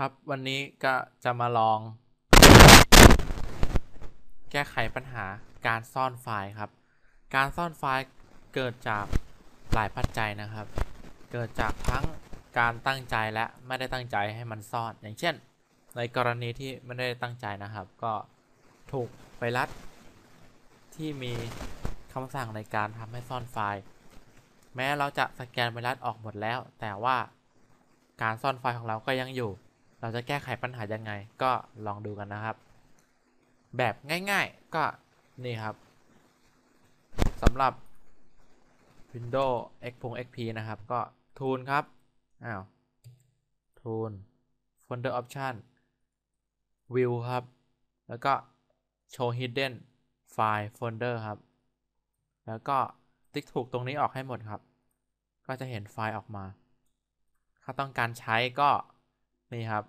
ครับวันนี้ก็จะมาลอง แก้ไขปัญหาการซ่อนไฟล์ครับ การซ่อนไฟล์เกิดจากหลายปัจจัยนะครับ เกิดจากทั้งการตั้งใจและไม่ได้ตั้งใจให้มันซ่อน อย่างเช่น ในกรณีที่ไม่ได้ตั้งใจนะครับ ก็ถูกไวรัสที่มีคำสั่งในการทำให้ซ่อนไฟล์ แม้เราจะสแกนไวรัสออกหมดแล้ว แต่ว่าการซ่อนไฟล์ของเราก็ยังอยู่ เราจะแก้ไขปัญหายังไง ก็ลองดูกันนะครับ แบบง่ายๆ ก็นี่ครับสำหรับ Windows X พง XP นะครับ ก็ Tool ครับ อ้าว Tool Folder Option View ครับ แล้วก็ Show Hidden File Folder ครับ แล้วก็ติ๊กถูกตรงนี้ออกให้หมดครับ ก็จะเห็นไฟล์ออกมา ถ้าต้องการใช้ก็นี่ครับ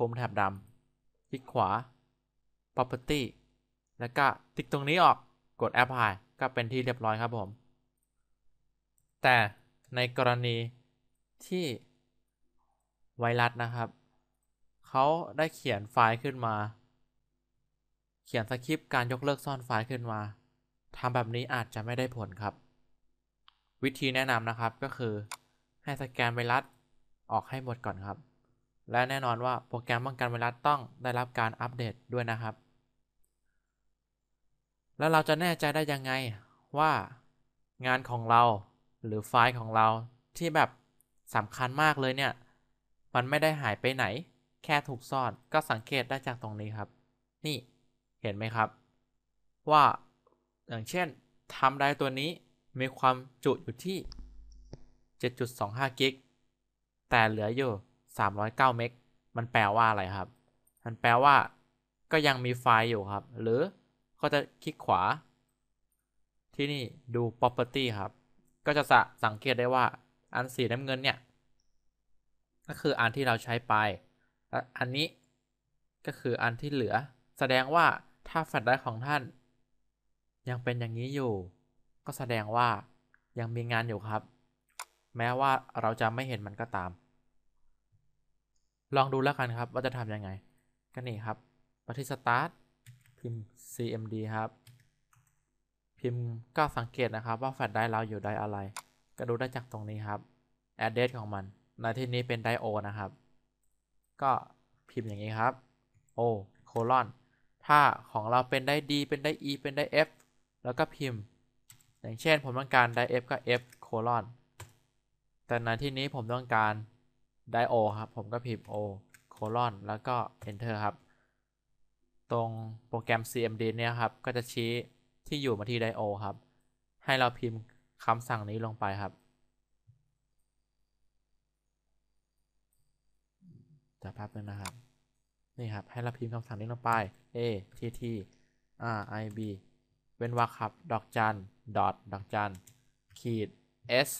คุมแถบดำคลิกขวา property แล้วก็ติ๊กตรงนี้ออกกด apply ก็เป็นที่เรียบร้อยครับผม แต่ในกรณีที่ไวรัสนะครับ เขาได้เขียนไฟล์ขึ้นมา เขียนสคริปต์การยกเลิกซ่อนไฟล์ขึ้นมาทำแบบนี้อาจจะไม่ได้ผลครับ วิธีแนะนำนะครับก็คือให้สแกนไวรัสออกให้หมดก่อนครับ และแน่นอนว่าโปรแกรมป้องกันไวรัสต้องได้รับการอัปเดตด้วยนะครับ แล้วเราจะแน่ใจได้ยังไงว่างานของเราหรือไฟล์ของเราที่แบบสำคัญมากเลยเนี่ย มันไม่ได้หายไปไหน แค่ถูกซ่อนก็สังเกตได้จากตรงนี้ครับ นี่เห็นไหมครับ ว่าอย่างเช่นทำได้ตัวนี้มีความจุอยู่ที่ 7.25 กิก แต่เหลืออยู่ 309เมกมันแปลว่าอะไรครับ มันแปลว่า ก็ยังมีไฟล์อยู่ครับ หรือก็จะคลิกขวา ที่นี่ดู property ครับ ก็จะสังเกตได้ว่าอันสีน้ำเงินเนี่ย ก็คืออันที่เราใช้ไป และอันนี้ก็คืออันที่เหลือ แสดงว่าถ้าแฟลชไดร์ของท่าน ยังเป็นอย่างนี้อยู่ ก็แสดงว่ายังมีงานอยู่ครับ แม้ว่าเราจะไม่เห็นมันก็ตาม ลองดูแล้วกันครับว่าจะทำยังไง ก็นี่ครับปที่ start พิมพ์ cmd ครับ พิมพ์ก็สังเกตนะครับว่าแฟลชไดร์เราอยู่ไดอะไร ก็ดูได้จากตรงนี้ครับ address ของมัน ในที่นี้เป็นไดโอนะครับ ก็พิมพ์อย่างนี้ครับ o colon ถ้าของเราเป็นได้ D เป็นได้ E เป็นได้ F แล้วก็พิมพ์ อย่างเช่นผมต้องการได้ F ก็ F colon แต่ในที่นี้ผมต้องการ ได้ O ครับ ผมก็พิมพ์ O colon แล้วก็ enter ครับ ตรงโปรแกรม CMD เนี่ยครับ ก็จะชี้ที่อยู่มาที่ไดโอครับ ให้เราพิมพ์คำสั่งนี้ลงไปครับจะพับนึงนะครับ นี่ครับ ให้เราพิมพ์คำสั่งนี้ลงไป a t t r i b เว้นวรรคครับ ดอกจันดอทดอกจันขีด s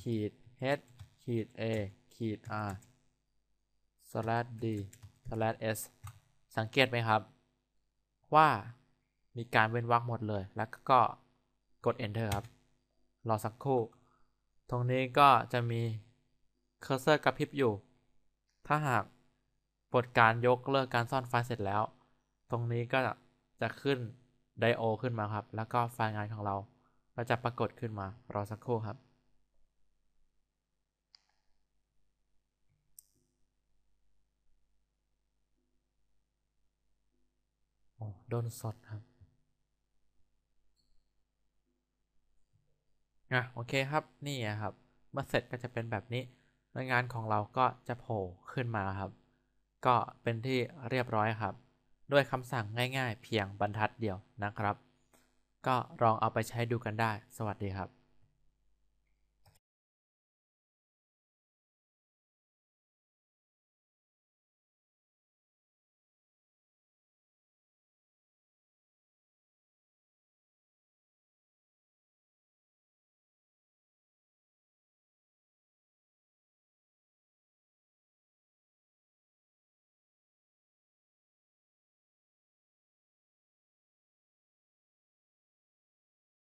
ขีด h ขีด a ขีด r slash d slash s สังเกตไหมครับ ว่ามีการเว้นวรรคหมดเลย แล้วก็กด enter ครับ รอสักครู่ ตรงนี้ก็จะมีเคอร์เซอร์กระพริบอยู่ ถ้าหากปลดการยกเลิกการซ่อนไฟล์เสร็จแล้ว ตรงนี้ก็จะขึ้นไดโอขึ้นมาครับ แล้วก็ไฟล์งานของเราก็จะปรากฏขึ้นมา รอสักครู่ครับ โดนสดครับอะโอเคครับนี่ครับเมื่อเสร็จก็จะเป็นแบบนี้แล้วงานของเราก็จะโผล่ขึ้นมาครับ ก็เป็นที่เรียบร้อยครับ ด้วยคำสั่งง่ายๆ เพียงบรรทัดเดียวนะครับ ก็ลองเอาไปใช้ดูกันได้ สวัสดีครับ